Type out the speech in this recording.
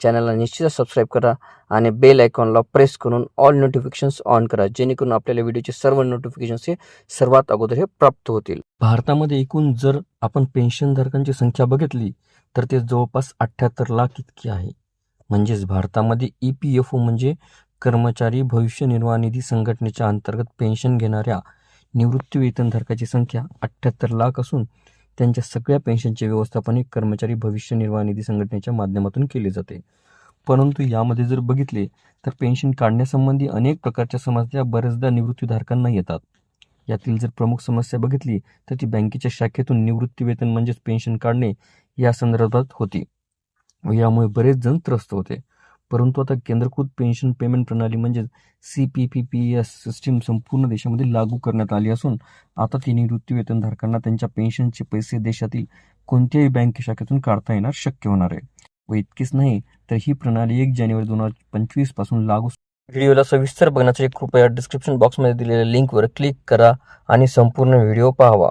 चॅनलला निश्चितच सबस्क्राईब करा आणि बेल आयकॉनला प्रेस करून ऑल नोटिफिकेशन्स ऑन करा जेणेकरून आपल्याला व्हिडिओचे सर्व नोटिफिकेशन्स हे सर्वात अगोदर हे प्राप्त होतील. भारतामध्ये एकूण जर आपण पेन्शनधारकांची संख्या बघितली तर ते जवळपास अठ्ठ्याहत्तर लाख इतकी आहे. म्हणजेच भारतामध्ये ई पी एफ ओ म्हणजे कर्मचारी भविष्य निर्वाह निधी संघटनेच्या अंतर्गत पेन्शन घेणाऱ्या निवृत्ती वेतनधारकाची संख्या अठ्ठ्याहत्तर लाख असून त्यांच्या सगळ्या पेन्शनचे व्यवस्थापन हे कर्मचारी भविष्य निर्वाह निधी संघटनेच्या माध्यमातून केले जाते. परंतु यामध्ये जर बघितले तर पेन्शन काढण्यासंबंधी अनेक प्रकारच्या समस्या बऱ्याचदा निवृत्तीधारकांना येतात. यातील जर प्रमुख समस्या बघितली तर ती बँकेच्या शाखेतून निवृत्ती वेतन म्हणजेच पेन्शन काढणे या संदर्भात होती. व यामुळे बरेच जण त्रस्त होते. परंतु आता केंद्रकृत पेन्शन पेमेंट प्रणाली म्हणजेच C P P P S system संपूर्ण देशामध्ये लागू करण्यात आली असून आता ती निवृत्ती वेतनधारकांना त्यांच्या पेन्शनचे पैसे देशातील कोणत्याही बँक शाखेतून काढता येणार शक्य होणार आहे. व इतकेच नाही तर ही प्रणाली एक जानेवारी दोन हजार पंचवीसपासून लागू व्हिडिओला सविस्तर बघण्यासाठी कृपया डिस्क्रिप्शन बॉक्समध्ये दिलेल्या लिंकवर क्लिक करा आणि संपूर्ण व्हिडिओ पाहावा.